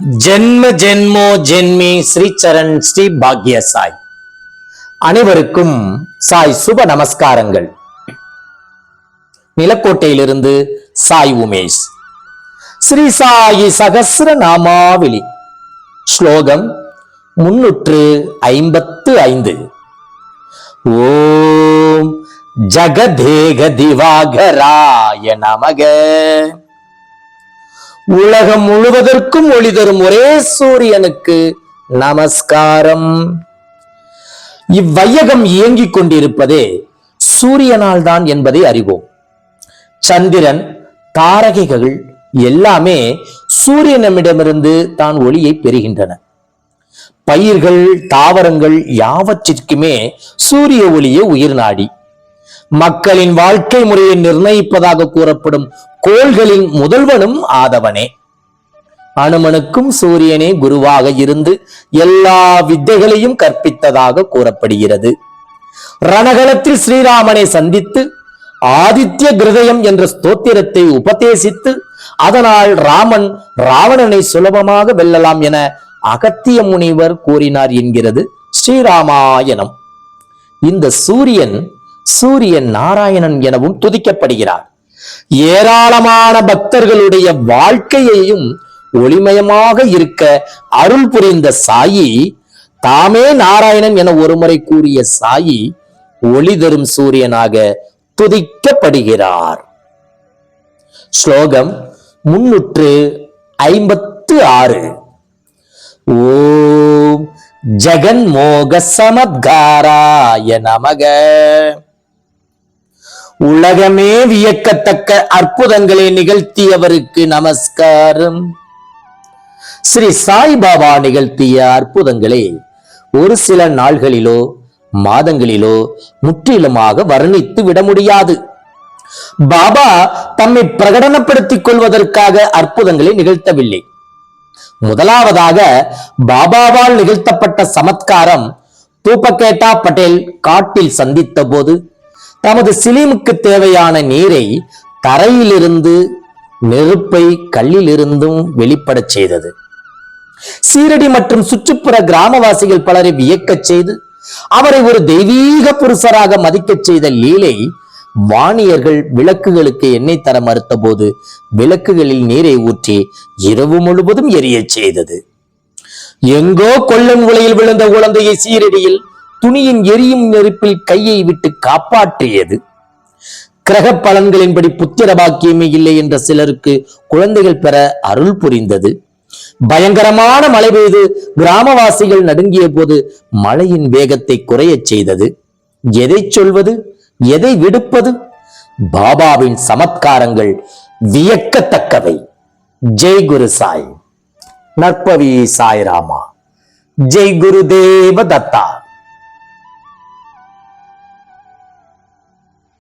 ஜென்ம ஜென்மோ ஜென்மி ஸ்ரீ சரண் ஸ்ரீ பாக்ய சாய் அனைவருக்கும் சாய் சுப நமஸ்காரங்கள். நிலக்கோட்டையிலிருந்து சாய் உமேஷ். ஸ்ரீ சாயி சகசிர நாமாவளி ஸ்லோகம் முன்னூற்று ஐம்பத்து ஐந்து. ஓம் ஜகதேக திவாகராய நமக. உலகம் முழுவதற்கும் ஒளி தரும் ஒரே சூரியனுக்கு நமஸ்காரம். இவ்வையகம் இயங்கிக் கொண்டிருப்பதே சூரியனால் தான் என்பதை அறிவோம். சந்திரன் தாரகைகள் எல்லாமே சூரியனமிடமிருந்து தான் ஒளியை பெறுகின்றன. பயிர்கள் தாவரங்கள் யாவற்றிற்குமே சூரிய ஒளியே உயிர் நாடி. மக்களின் வாழ்க்கை முறையை நிர்ணயிப்பதாக கூறப்படும் கோள்களின் முதல்வனும் ஆதவனே. அனுமனுக்கும் சூரியனே குருவாக இருந்து எல்லா வித்தைகளையும் கற்பித்ததாக கூறப்படுகிறது. ரணகளத்தில் ஸ்ரீராமனை சந்தித்து ஆதித்ய கிருதயம் என்ற ஸ்தோத்திரத்தை உபதேசித்து அதனால் ராமன் ராவணனை சுலபமாக வெல்லலாம் என அகத்திய முனிவர் கூறினார் என்கிறது ஸ்ரீராமாயணம். இந்த சூரியன் சூரியன் நாராயணன் எனவும் துதிக்கப்படுகிறார். ஏராளமான பக்தர்களுடைய வாழ்க்கையையும் ஒளிமயமாக இருக்க அருள் புரிந்த சாயி தாமே நாராயணன் என ஒருமுறை கூறிய சாயி ஒளி தரும் சூரியனாக துதிக்கப்படுகிறார். ஸ்லோகம் முன்னூற்று ஐம்பத்து ஆறு. ஓம் ஜெகன்மோக சமத்காராய நமக. உலகமே வியக்கத்தக்க அற்புதங்களை நிகழ்த்தியவருக்கு நமஸ்காரம். ஸ்ரீ சாய்பாபா நிகழ்த்திய அற்புதங்களை ஒரு சில நாள்களிலோ மாதங்களிலோ முற்றிலுமாக வர்ணித்து விட முடியாது. பாபா தம்மை பிரகடனப்படுத்திக் கொள்வதற்காக அற்புதங்களை நிகழ்த்தவில்லை. முதலாவதாக பாபாவால் நிகழ்த்தப்பட்ட சமத்காரம் தூபகேட்டா பட்டேல் காட்டில் சந்தித்த போது தமது சிலிமுக்கு தேவையான நீரை தரையிலிருந்து நெருப்பை கல்லிலிருந்தும் வெளிப்படச் செய்தது. சீரடி மற்றும் சுற்றுப்புற கிராமவாசிகள் பலரை வியக்கச் செய்து அவரை ஒரு தெய்வீக புருஷராக மதிக்கச் செய்த லீலை வாணியர்கள் விளக்குகளுக்கு எண்ணெய் தர மறுத்த போது விளக்குகளில் நீரை ஊற்றி இரவு முழுவதும் எரியச் செய்தது. எங்கோ கொள்ளன் உலையில் விழுந்த குழந்தையை சீரடியில் துணியின் எரியும் நெருப்பில் கையை விட்டு காப்பாற்றியது. கிரக பலன்களின்படி புத்திர பாக்கியமே இல்லை என்ற சிலருக்கு குழந்தைகள் பெற அருள் புரிந்தது. பயங்கரமான மழை பெய்து கிராமவாசிகள் நடுங்கிய போது மழையின் வேகத்தை குறையச் செய்தது. எதை சொல்வது? எதை விடுப்பது? பாபாவின் சமத்காரங்கள் வியக்கத்தக்கவை. ஜெய் குரு சாய். நற்பவி சாய்ராமா. ஜெய் குரு தேவ தத்தா